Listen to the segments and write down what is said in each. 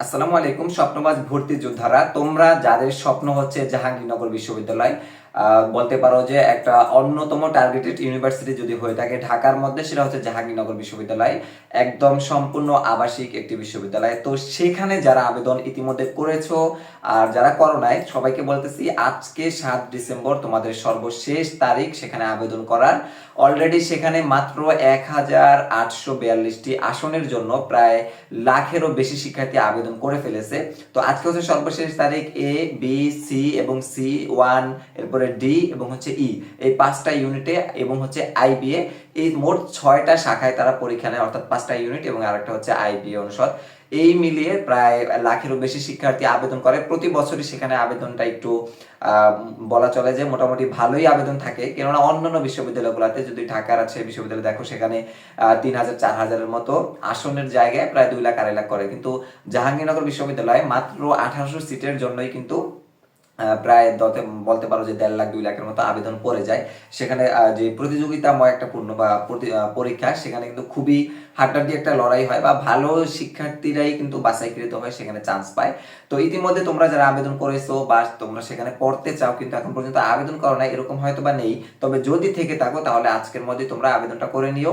আসসালামু আলাইকুম স্বপ্নবাজ ভর্তি যোদ্ধারা। তোমরা যাদের স্বপ্ন হচ্ছে জাহাঙ্গীরনগর বিশ্ববিদ্যালয় বলতে পারো যে একটা অন্যতম টার্গেটেড ইউনিভার্সিটি যদি হয়ে থাকে ঢাকার মধ্যে, সেটা হচ্ছে জাহাঙ্গীরনগর বিশ্ববিদ্যালয়, একদম সম্পূর্ণ আবাসিক একটি বিশ্ববিদ্যালয়। তো সেখানে যারা আবেদন ইতিমধ্যে করেছ আর যারা করো নাই, সবাইকে বলতেছি আজকে সাত ডিসেম্বর তোমাদের সর্বশেষ তারিখ সেখানে আবেদন করার। অলরেডি সেখানে মাত্র এক হাজার আটশো বিয়াল্লিশটি আসনের জন্য প্রায় লাখেরও বেশি শিক্ষার্থী আবেদন করে ফেলেছে। তো আজকে হচ্ছে সর্বশেষ তারিখ এ বি সি এবং সি ওয়ান এরপরে ডি এবং হচ্ছে ই এই পাঁচটা ইউনিটে এবং হচ্ছে আইবিএ এই মোট ছয়টা শাখায় তারা পরীক্ষা নেয়, অর্থাৎ পাঁচটা ইউনিট এবং আরেকটা হচ্ছে আইবিএ অনুষদ। এই মিলিয়ে প্রায় লাখেরও বেশি শিক্ষার্থী আবেদন করে। প্রতি বছরই সেখানে আবেদনটা একটু বলা চলে যে মোটামুটি ভালোই আবেদন থাকে। কেননা অন্যান্য বিশ্ববিদ্যালয়গুলোতে যদি ঢাকার আছে, বিশ্ববিদ্যালয় দেখো সেখানে তিন হাজার, চার হাজারের মতো আসনের জায়গায় প্রায় দুই লাখ, আড়াই লাখ করে। কিন্তু জাহাঙ্গীরনগর বিশ্ববিদ্যালয়ে মাত্র আঠারোশো সিটের জন্যই কিন্তু প্রায় দতে বলতে পারো যে দেড় লাখ, দুই লাখের মতো আবেদন পড়ে যায়। সেখানে যে প্রতিযোগিতাময় একটা পূর্ণ বা পরীক্ষা, সেখানে কিন্তু খুবই হাড্ডাড্ডি একটা লড়াই হয় বা ভালো শিক্ষার্থীরাই কিন্তু বাছাইকৃত হয় সেখানে চান্স পায়। তো ইতিমধ্যে তোমরা যারা আবেদন করেছ বা তোমরা সেখানে পড়তে চাও কিন্তু এখন পর্যন্ত আবেদন করো না এরকম হয়তো বা নেই। তবে যদি থেকে থাকো, তাহলে আজকের মধ্যে তোমরা আবেদনটা করে নিও।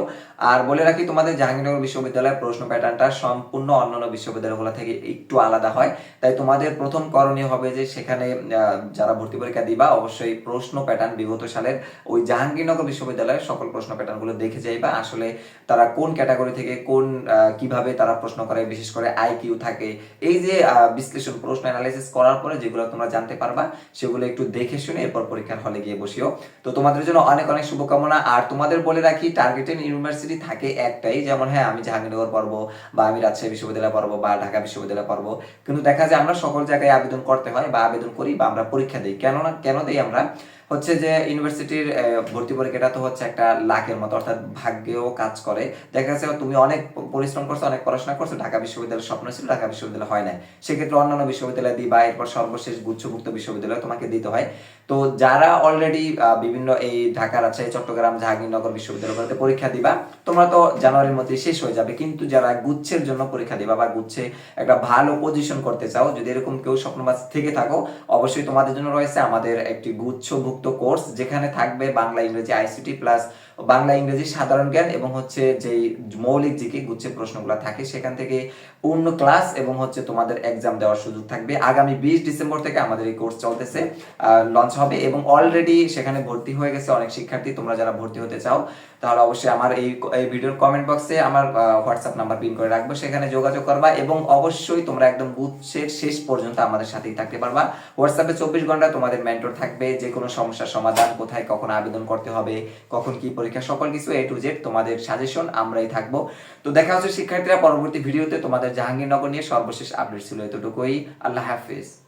আর বলে রাখি, তোমাদের জাহাঙ্গীরনগর বিশ্ববিদ্যালয়ের প্রশ্ন প্যাটার্নটা সম্পূর্ণ অন্যান্য বিশ্ববিদ্যালয়গুলো থেকে একটু আলাদা হয়। তাই তোমাদের প্রথম করণীয় হবে যে সেখানে যারা ভর্তি পরীক্ষা দিবা, অবশ্যই প্রশ্ন প্যাটার্ন বিগত সালের ওই জাহাঙ্গীরনগর বিশ্ববিদ্যালয়ের সকল প্রশ্ন প্যাটার্নগুলো দেখে যাইবা, আসলে তারা কোন ক্যাটাগরি থেকে কোন কীভাবে তারা প্রশ্ন করে, বিশেষ করে আইকিউ থাকে। এই যে বিশ্লেষণ, প্রশ্ন অ্যানালাইসিস করার পরে যেগুলো তোমরা জানতে পারবা, সেগুলো একটু দেখে শুনে এরপর পরীক্ষার হলে গিয়ে বসিও। তো তোমাদের জন্য অনেক অনেক শুভকামনা। আর তোমাদের বলে রাখি টার্গেটেড ইউনিভার্সিটি থাকে একটাই, যেমন হ্যাঁ আমি জাহাঙ্গীরনগর পড়ব বা আমি রাজশাহী বিশ্ববিদ্যালয় পড়ব বা ঢাকা বিশ্ববিদ্যালয় পড়ব। কিন্তু দেখা যায় আমরা সকল জায়গায় আবেদন করতে হয় বা আবেদন করি বা আমরা পরীক্ষা দিই। কেন না কেন দিই আমরা? হচ্ছে যে ইউনিভার্সিটির ভর্তি পরীক্ষাটা তো হচ্ছে একটা লাখের মতো, অর্থাৎ ভাগ্যেও কাজ করে। দেখা যাচ্ছে তুমি অনেক পরিশ্রম করছ, অনেক পড়াশোনা করছ, ঢাকা বিশ্ববিদ্যালয়ের স্বপ্ন ছিল, ঢাকা বিশ্ববিদ্যালয় হয় না সেক্ষেত্রে অন্যান্য বিশ্ববিদ্যালয় দিই বা এরপর সর্বশেষ গুচ্ছভুক্ত বিশ্ববিদ্যালয় তোমাকে দিতে হয়। তো যারা অলরেডি বিভিন্ন এই ঢাকা রাজশাহী, চট্টগ্রাম, জাহাঙ্গীরনগর বিশ্ববিদ্যালয়গুলোতে পরীক্ষা দিবা, তোমরা তো জানুয়ারির মধ্যে শেষ হয়ে যাবে। কিন্তু যারা গুচ্ছের জন্য পরীক্ষা দিবা বা গুচ্ছে একটা ভালো পজিশন করতে চাও, যদি এরকম কেউ স্বপ্নবাজ থেকে থাকো, অবশ্যই তোমাদের জন্য রয়েছে আমাদের একটি গুচ্ছভুক্ত কোর্স, যেখানে থাকবে বাংলা, ইংরেজি, আইসিটি প্লাস বাংলা, ইংরেজি, সাধারণ জ্ঞান এবং হচ্ছে যেই মৌলিক জিকে গুচ্ছের প্রশ্নগুলো থাকে, সেখান থেকে পূর্ণ ক্লাস এবং হচ্ছে তোমাদের এক্সাম দেওয়ার সুযোগ থাকবে। আগামী বিশ ডিসেম্বর থেকে আমাদের এই কোর্স চলতেছে লঞ্চ হবে এবং অলরেডি সেখানে ভর্তি হয়ে গেছে অনেক শিক্ষার্থী, তোমরা যারা ভর্তি হতে চাও, তাহলে অবশ্যই আমার এই এই ভিডিওর কমেন্ট বক্সে আমার হোয়াটসঅ্যাপ নাম্বার পিন করে রাখব, সেখানে যোগাযোগ করবা এবং অবশ্যই তোমরা একদম গুচ্ছের শেষ পর্যন্ত আমাদের সাথেই থাকতে পারবা। হোয়াটসঅ্যাপে চব্বিশ ঘণ্টা তোমাদের মেন্টর থাকবে, যে কোনো সমস্যার সমাধান, কোথায় কখন আবেদন করতে হবে, কখন কি পরীক্ষা, সকল কিছু এ টু জেড তোমাদের সাজেশন আমরাই থাকব। তো দেখা হচ্ছে শিক্ষার্থীরা, পরবর্তী ভিডিওতে তোমাদের জাহাঙ্গীরনগর নিয়ে সর্বশেষ আপডেট ছিল এতটুকুই। আল্লাহ হাফিজ।